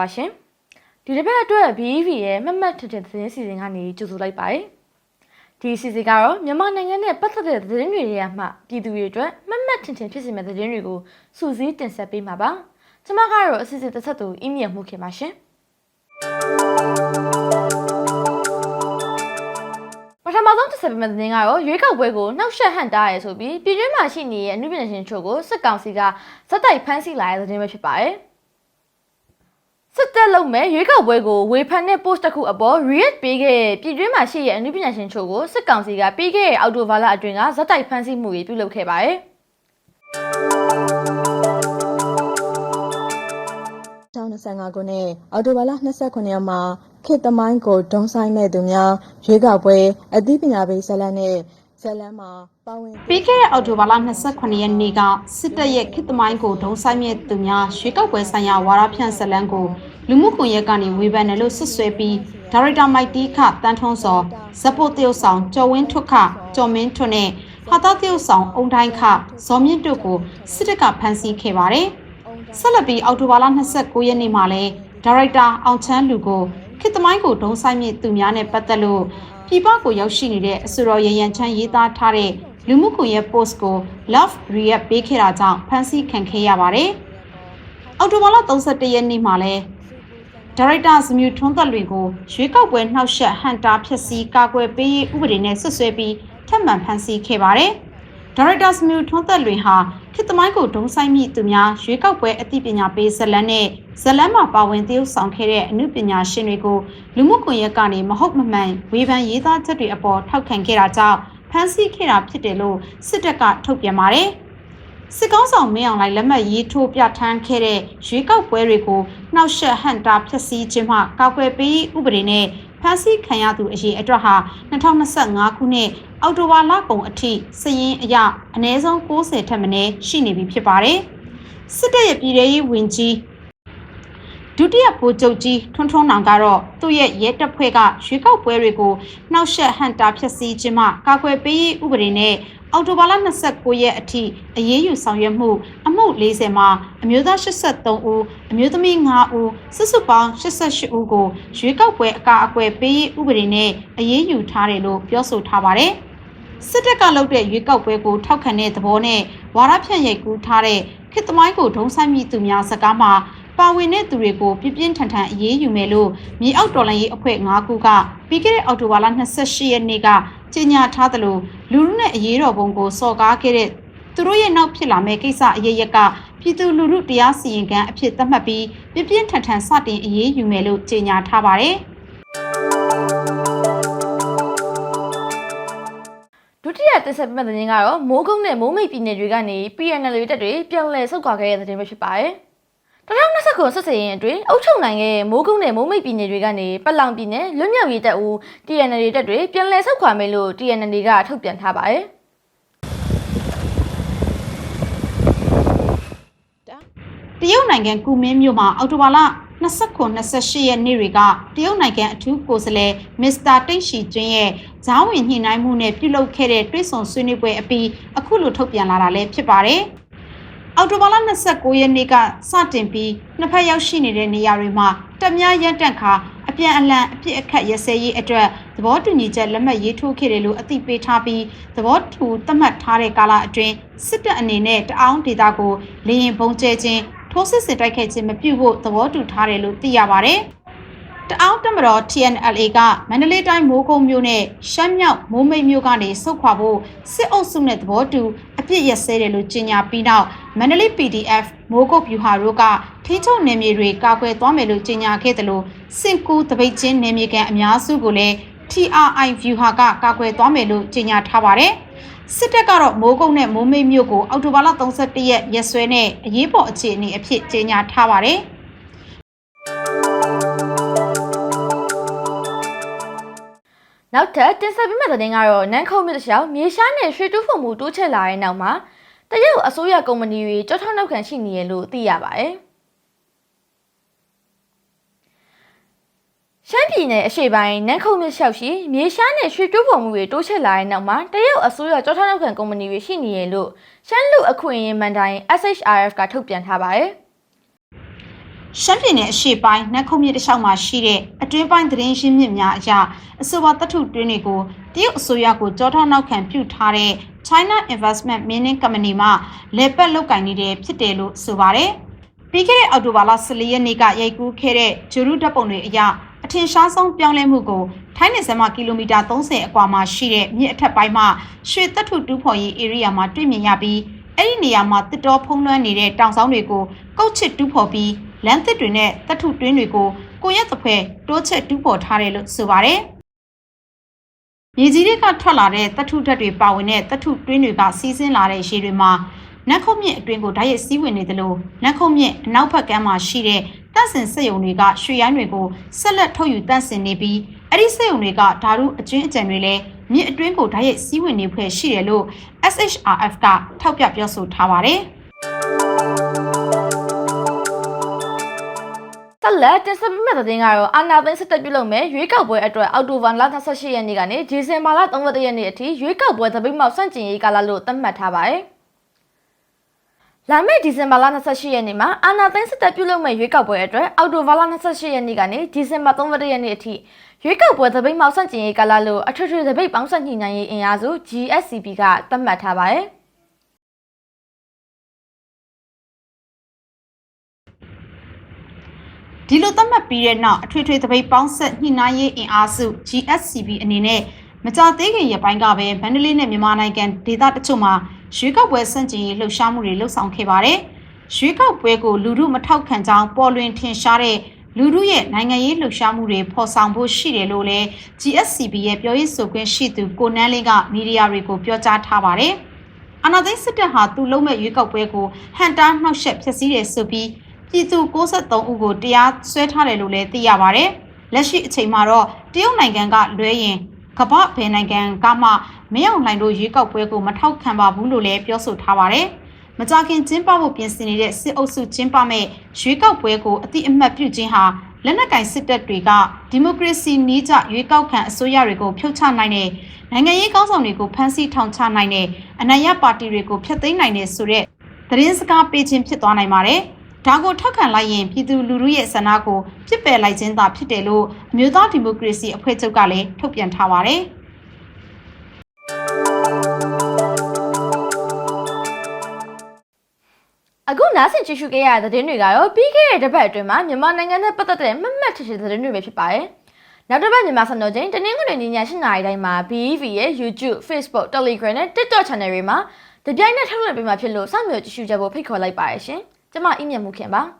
ပါရှင်ဒီတစ်ပတ်အတွက် BEV ရဲ့မှတ်မှတ်ထထသတင်းစီစဉ်ကနေကြိုဆိုလိုက်ပါတယ်ဒီစီစဉ်ကတော့မြန်မာနိုင်ငံနဲ့ပတ်သက်တဲ့သတင်းတွေရဲ့အမှပြည်သူတွေအတွက်မှတ်မှတ်ထင်ထင်ဖြစ်စေမယ့်သတင်းတွေကိုစူးစီးတင်ဆက်ပေးမှာပါကျွန်မကတော့အစီအစဉ်တစ်ဆက်သူအီးမေးလ်မှုခင်ပါရှင်ပထမဆုံးတစ်ဆက်ပေးမယ့်သတင်းကတော့ရွေးကောက်ပွဲကိုနှောက်ယှက်ဟန်တားရဲဆိုပြီးပြည်တွင်းမှာရှိနေတဲ့အမှုပညာရှင်ချို့ကိုစစ်ကောင်စီကဇက်တိုက်ဖမ်းဆီးလာတဲ့သတင်းပဲဖြစ်ပါတယ် စစ်တပ်လုံးမဲ့ရွေးကောက်ပွဲကိုဝေဖန်တဲ့ post တစ်ခုအပေါ် react ပေးခဲ့တဲ့ပြည်တွင်းမှာရှိတဲ့အမှုပညာရှင်ချို့ကိုစစ်ကောင်စီကပြီးခဲ့တဲ့အောက်တိုဘာလအတွင်းကဇက်တိုက်ဖမ်းဆီးမှုတွေပြုလုပ်ခဲ့ပါတယ်2025ခုနှစ်အောက်တိုဘာလ29ရက်မှာခေတ်သမိုင်းကိုဒုံဆိုင်မဲ့သူများရွေးကောက်ပွဲအသိပညာပေးဇာတ်လမ်းနဲ့ ဇာတ်လမ်းမှာပါဝင်ပြီးခဲ့တဲ့အောက်တိုဘာလ28ရက်နေ့ကစစ်တပ်ရဲ့ခေတ်သမိုင်းကိုဒုံဆိုင်မြစ်သူများရွေးကောက်ပွဲဆိုင်ရာဝါဒဖြန့်ဇလန်းကိုလူမှုကွန်ရက်ကနေဝေဖန်တယ်လို့ဆွဆွဲပြီးဒါရိုက်တာမိုက်တီခတန်းထွန်းစောဇက်ပိုတရုတ်ဆောင်ကျော်ဝင်းထွတ်ခကျော်မင်းထွတ်နဲ့ဟာတာတရုတ်ဆောင်အုံတိုင်းခဇော်မြင့်တို့ကိုစစ်တပ်ကဖမ်းဆီးခဲ့ပါတယ်။ဆက်လက်ပြီးအောက်တိုဘာလ29ရက်နေ့မှာလဲဒါရိုက်တာအောင်ချမ်းလူကိုခေတ်သမိုင်းကိုဒုံဆိုင်မြစ်သူများနဲ့ပတ်သက်လို့ ပြည်ပကိုရောက်ရှိနေတဲ့အဆိုတော်ရရန်ချမ်းရေးသားထားတဲ့လူမှုကွန်ရက် post ကို love react ပေးခဲ့တာကြောင့်ဖမ်းဆီးခံခဲ့ရပါတယ်။အောက်တိုဘာလ31ရက်နေ့မှာလဲဒါရိုက်တာစမြူထွန်းသက်လွင်ကိုရွေးကောက်ပွဲနှောက်ယှက်ဟန်တာဖြစ်စီကာကွယ်ပေးရေးဥပဒေနဲ့ဆွဆွဲပြီးထပ်မံဖမ်းဆီးခဲ့ပါတယ်။ ဒါရိုက်တာစမြူထွန်းသက်လွင်ဟာခေတ်သမိုင်းကိုဒုံဆိုင်မိသူများရွေးကောက်ပွဲအသိပညာပေးဇတ်လန်းနဲ့ဇတ်လန်းမှာပါဝင်သရုပ်ဆောင်ခဲ့တဲ့အမှုပညာရှင်တွေကိုလူမှုကွန်ရက်ကနေမဟုတ်မမှန်ဝေဖန်ရေးသားချက်တွေအပေါ်ထောက်ခံခဲ့တာကြောင့်ဖမ်းဆီးခဲ့တာဖြစ်တယ်လို့စစ်တပ်ကထုတ်ပြန်ပါတယ်။စစ်ကောင်းဆောင်မင်းအောင်လှိုင်လက်မှတ်ရေးထိုးပြဋ္ဌာန်းခဲ့တဲ့ရွေးကောက်ပွဲတွေကိုနှောက်ယှက်ဟန်တာဖျက်ဆီးခြင်းမှကာကွယ်ပေးဥပဒေနဲ့ ဖမ်းဆီးခံရသူအရေးအတွက်ဟာ2025ခုနှစ်အောက်တိုဘာလကုန်အထိစည်ရင်အရအနည်းဆုံး60ထက်မနည်းရှိနေပြီဖြစ်ပါတယ်။စစ်တပ်ရဲ့ပြည်ထရေးဝင်ကြီးဒုတိယဗိုလ်ချုပ်ကြီးထွန်းထွန်းနောင်ကတော့သူ့ရဲ့ရဲတပ်ဖွဲ့ကရွေးကောက်ပွဲတွေကိုနှောက်ယှက်ဟန်တာဖျက်ဆီးခြင်းမှကာကွယ်ပေးရေးဥပဒေနဲ့ အော်တိုဘာလ29ရက်အထိအရေးယူဆောင်ရွက်မှုအမှု40မှာအမျိုးသား83ဦးအမျိုးသမီး5ဦးစစ်စုပေါင်း88ဦးကိုရွေးကောက်ပွဲအကာအကွယ်ပေးရေးဥပဒေနဲ့အရေးယူထားတယ်လို့ပြောဆိုထားပါတယ်။စစ်တပ်ကလုပ်တဲ့ရွေးကောက်ပွဲကိုထောက်ခံတဲ့သဘောနဲ့ဝါရဖြန့်ရိုက်ကူးထားတဲ့ခေတ်သမိုင်းကိုဒုံဆိုင်မိသူများစကားမှာပါဝင်တဲ့သူတွေကိုပြပြင်းထန်ထန်အရေးယူမယ်လို့မြေအောက်တော်လှန်ရေးအဖွဲ့၅ခုကပြီးခဲ့တဲ့အောက်တိုဘာလ28ရက်နေ့က ကြေညာထားသလိုလူလူနဲ့အရေးတော်ပုံကိုစော်ကားခဲ့တဲ့သူတို့ရဲ့နောက်ဖြစ်လာမယ့်ကိစ္စအရေးရက်ကပြည်သူလူထုတရားစီရင်ခံအဖြစ်သတ်မှတ်ပြီးပြပြင်းထန်ထန်စတင်အရေးယူမယ်လို့ကြေညာထားပါတယ်။ဒုတိယတင်ဆက်ပေးမယ့်သတင်းကတော့မိုးကုတ်နဲ့မိုးမိတ်ပြည်နယ်တွေကနေ PNL တပ်တွေပြန်လည်ဆုတ်ခွာခဲ့တဲ့သတင်းပဲဖြစ်ပါတယ်။ 2029ဆက်စရင်အတွင်းအုပ်ချုပ်နိုင်ခဲ့မိုးကုတ်နဲ့မိုးမိတ်ပြည်နယ်တွေကနေပလောင်ပြည်နယ်လွတ်မြောက်ရေးတပ်ဦး TNL တပ်တွေပြန်လည်ဆုတ်ခွာမယ်လို့ TNL ကထုတ်ပြန်ထားပါတယ်။တရုတ်နိုင်ငံကူမင်းမြို့မှာအောက်တိုဘာလ29-28ရက်နေ့တွေကတရုတ်နိုင်ငံအထူးကိုယ်စားလှယ်မစ္စတာတိတ်ရှီကျွင်းရဲ့ဇာဝင်ညှိနှိုင်းမှုနဲ့ပြုလုပ်ခဲ့တဲ့တွဲဆောင်ဆွေးနွေးပွဲအပြီးအခုလိုထုတ်ပြန်လာတာလည်းဖြစ်ပါတယ်။ အောက်တိုဘာလ29ရက်နေ့ကစတင်ပြီးနှစ်ဖက်ရောက်ရှိနေတဲ့နေရာတွေမှာတပ်များရပ်တန့်ခါအပြန်အလှန်အပြစ်အခတ်ရစဲရေးအတွက်သဘောတူညီချက်လက်မှတ်ရေးထိုးခဲ့တယ်လို့အသိပေးထားပြီးသဘောတူသတ်မှတ်ထားတဲ့ကာလအတွင်းစစ်တပ်အနေနဲ့တအောင်းဒေတာကိုလေရင်ပုံကျဲခြင်းထိုးစစ်ဆင်တိုက်ခိုက်ခြင်းမပြုဖို့သဘောတူထားတယ်လို့သိရပါတယ်။တအောင်းတမတော် TNLA ကမန္တလေးတိုင်းမိုးကုတ်မြို့နဲ့ရှမ်းမြောက်မိုးမိတ်မြို့ကနေဆုတ်ခွာဖို့စစ်အုပ်စုနဲ့သဘောတူ အပြစ်ရစဲတယ်လို့ကြေညာပြီးနောက်မန္တလေး PDF မိုးကုတ်ဗျူဟာတို့ကထိချုပ်နယ်မြေတွေကာကွယ်သွားမယ်လို့ကြေညာခဲ့တယ်လို့စင်ကူတပိတ်ချင်းနယ်မြေကန်အများစုကိုလည်း TRI view ဟာကကာကွယ်သွားမယ်လို့ကြေညာထားပါတယ်။စစ်တပ်ကတော့မိုးကုတ်နဲ့မိုးမိတ်မြို့ကိုအောက်တိုဘာလ31ရက်ရက်စွဲနဲ့အရေးပေါ်အခြေအနေအဖြစ်ကြေညာထားပါတယ်။ နောက်ထပ်တင်ဆက်ပေးမယ့်သတင်းကတော့နန်းခုံမြို့တစ်လျှောက်မြေရှားနဲ့ရွှေတူးဖို့မှုတိုးချဲ့လာတဲ့နောက်မှာတရုတ်အစိုးရကုမ္ပဏီတွေကြောထောက်နောက်ခံရှိနေရလို့သိရပါတယ်။ရှမ်းပြည်နယ်အရှေ့ပိုင်းနန်းခုံမြို့လျှောက်ရှိမြေရှားနဲ့ရွှေတူးဖို့မှုတွေတိုးချဲ့လာတဲ့နောက်မှာတရုတ်အစိုးရကြောထောက်နောက်ခံကုမ္ပဏီတွေရှိနေရလို့ရှမ်းလူအခွင့်အရေးမန်တိုင်း SHRF ကထုတ်ပြန်ထားပါတယ်။ ရှမ်းပြည်နယ်အရှေ့ပိုင်းနက်ခုံမြစ်တစ်လျှောက်မှာရှိတဲ့အတွင်းပိုင်းသတင်းရင်းမြစ်များအရအဆိုပါတထုတွင်းတွေကိုတရုတ်အစိုးရကိုကြောထောက်နောက်ခံပြုထားတဲ့ China Investment Mining Company မှလေပတ်လုပ်ကင်နေတဲ့ဖြစ်တယ်လို့ဆိုပါတယ်။ပြီးခဲ့တဲ့အောက်တိုဘာလ14ရက်နေ့ကရိုက်ကူးခဲ့တဲ့ဂျူရုဓာတ်ပုံတွေအရအထင်ရှားဆုံးပြောင်းလဲမှုကိုထိုင်းနယ်စပ်မှကီလိုမီတာ30အကွာမှာရှိတဲ့မြစ်အထက်ပိုင်းမှာရွှေသက်ထုတူးဖော်ရေး area မှာတွေ့မြင်ရပြီးအဲ့ဒီနေရာမှာတစ်တော်ဖုံးလွှမ်းနေတဲ့တောင်ဆောင်တွေကိုကုတ်ချစ်တူးဖော်ပြီး လမ်းသစ်တွေနဲ့သက်ထုတွင်းတွေကိုကိုရက်တစ်ဖွဲတိုးချက်တူးဖော်ထားတယ်လို့ဆိုပါတယ်။မြေကြီးတွေကထွက်လာတဲ့သက်ထုဓာတ်တွေပါဝင်တဲ့သက်ထုတွင်းတွေကစီးဆင်းလာတဲ့ရေတွေမှာနက်ခုံမြင့်အတွင်းကိုဓာတ်ရိုက်စီးဝင်နေသလိုနက်ခုံမြင့်အနောက်ဘက်ကမ်းမှာရှိတဲ့တပ်ဆင်စက်ယုံတွေကရွှေရိုင်းတွေကိုဆက်လက်ထုတ်ယူတန့်စင်နေပြီးအဲ့ဒီစက်ယုံတွေကဓာတုအကျွင်းအကြံတွေလည်းမြင့်အတွင်းကိုဓာတ်ရိုက်စီးဝင်နေဖွဲ့ရှိတယ်လို့ SHRF ကထောက်ပြပြောဆိုထားပါတယ်။ ဆက်လက်တင်ဆက်ပေးမယ့်သတင်းကတော့အာနာသိန်းစစ်တပ်ပြုလုပ်မဲ့ရွေးကောက်ပွဲအတွက်အောက်တိုဘာလ28ရက်နေ့ကနေဒီဇင်ဘာလ31ရက်နေ့အထိရွေးကောက်ပွဲသပိတ်မှောက်ဆန့်ကျင်ရေးကာလလို့သတ်မှတ်ထားပါတယ်။လာမယ့်ဒီဇင်ဘာလ28ရက်နေ့မှာအာနာသိန်းစစ်တပ်ပြုလုပ်မဲ့ရွေးကောက်ပွဲအတွက်အောက်တိုဘာလ28ရက်နေ့ကနေဒီဇင်ဘာ31ရက်နေ့အထိရွေးကောက်ပွဲသပိတ်မှောက်ဆန့်ကျင်ရေးကာလလို့အထွေထွေသပိတ်ပေါင်းစပ်ညှိနှိုင်းရေးအင်အားစု GSCP ကသတ်မှတ်ထားပါတယ်။ ဒီလိုသတ်မှတ်ပြီးတဲ့နောက်အထွေထွေသပိတ်ပေါင်းဆက်ညှိနှိုင်းရေးအင်အားစု GSCB အနေနဲ့မကြသေးခင်ရက်ပိုင်းကပဲမန္တလေးနဲ့မြန်မာနိုင်ငံဒေသတချို့မှာရွေးကောက်ပွဲစန့်ကျင်ရေးလှုပ်ရှားမှုတွေလှုပ်ဆောင်ခဲ့ပါတယ်။ရွေးကောက်ပွဲကိုလူမှုမထောက်ခံကြောင်းပေါ်လွင်ထင်ရှားတဲ့လူမှုရဲ့နိုင်ငံရေးလှုပ်ရှားမှုတွေဖော်ဆောင်ဖို့ရှိတယ်လို့လည်း GSCB ရဲ့ပြောရေးဆိုခွင့်ရှိသူကိုနန်းလင်းကမီဒီယာတွေကိုပြောကြားထားပါတယ်။အနာသိန်းစစ်တပ်ဟာသူ့လုံးမဲ့ရွေးကောက်ပွဲကိုဟန်တာနှောက်ယှက်ဖျက်ဆီးတယ်ဆိုပြီး ပြည်သူ63ဦးကိုတရားစွဲထားတယ်လို့လည်းသိရပါဗျ။လက်ရှိအချိန်မှာတော့တရုတ်နိုင်ငံကလွဲရင်ကမ္ဘာဘယ်နိုင်ငံကမှမင်းအောင်လှိုင်တို့ရွေးကောက်ပွဲကိုမထောက်ခံပါဘူးလို့လည်းပြောဆိုထားပါတယ်။မကြခင်ကျင်းပဖို့ပြင်ဆင်နေတဲ့စစ်အုပ်စုကျင်းပမဲ့ရွေးကောက်ပွဲကိုအတိအမှတ်ပြုခြင်းဟာလက်နက်ကင်စစ်တပ်တွေကဒီမိုကရေစီနည်းကျရွေးကောက်ခံအစိုးရတွေကိုဖျောက်ချနိုင်တဲ့နိုင်ငံရေးကောင်းဆောင်တွေကိုဖမ်းဆီးထောင်ချနိုင်တဲ့အနိုင်ရပါတီတွေကိုဖျက်သိမ်းနိုင်တဲ့ဆိုတဲ့သတင်းစကားပေးခြင်းဖြစ်သွားနိုင်ပါတယ်။ ဒါကိုထောက်ခံလိုက်ရင်ပြည်သူလူထုရဲ့ဆန္ဒကိုပြစ်ပယ်လိုက်ခြင်းသာဖြစ်တယ်လို့အမျိုးသားဒီမိုကရေစီအဖွဲ့ချုပ်ကလည်းထုတ်ပြန်ထားပါတယ်။အခုနားဆင်ကြည့်ရှုခဲ့ရတဲ့သတင်းတွေကတော့ပြီးခဲ့တဲ့တစ်ပတ်အတွင်းမှာမြန်မာနိုင်ငံနဲ့ပတ်သက်တဲ့မှတ်မှတ်ထင်ထင်သတင်းတွေပဲဖြစ်ပါတယ်။နောက်တစ်ပတ်မြန်မာစံတော်ချိန်တနင်္ဂနွေနေ့ည7:00နာရီတိုင်းမှာ BEV ရဲ့ YouTube, Facebook, Telegram နဲ့ TikTok channel တွေမှာတပြိုင်နက်ထုတ်လွှင့်ပေးမှာဖြစ်လို့စောင့်မျှော်ကြည့်ရှုကြဖို့ဖိတ်ခေါ်လိုက်ပါတယ်ရှင်။ ကျွန်မအီးမြတ်မှုခင်ပါ။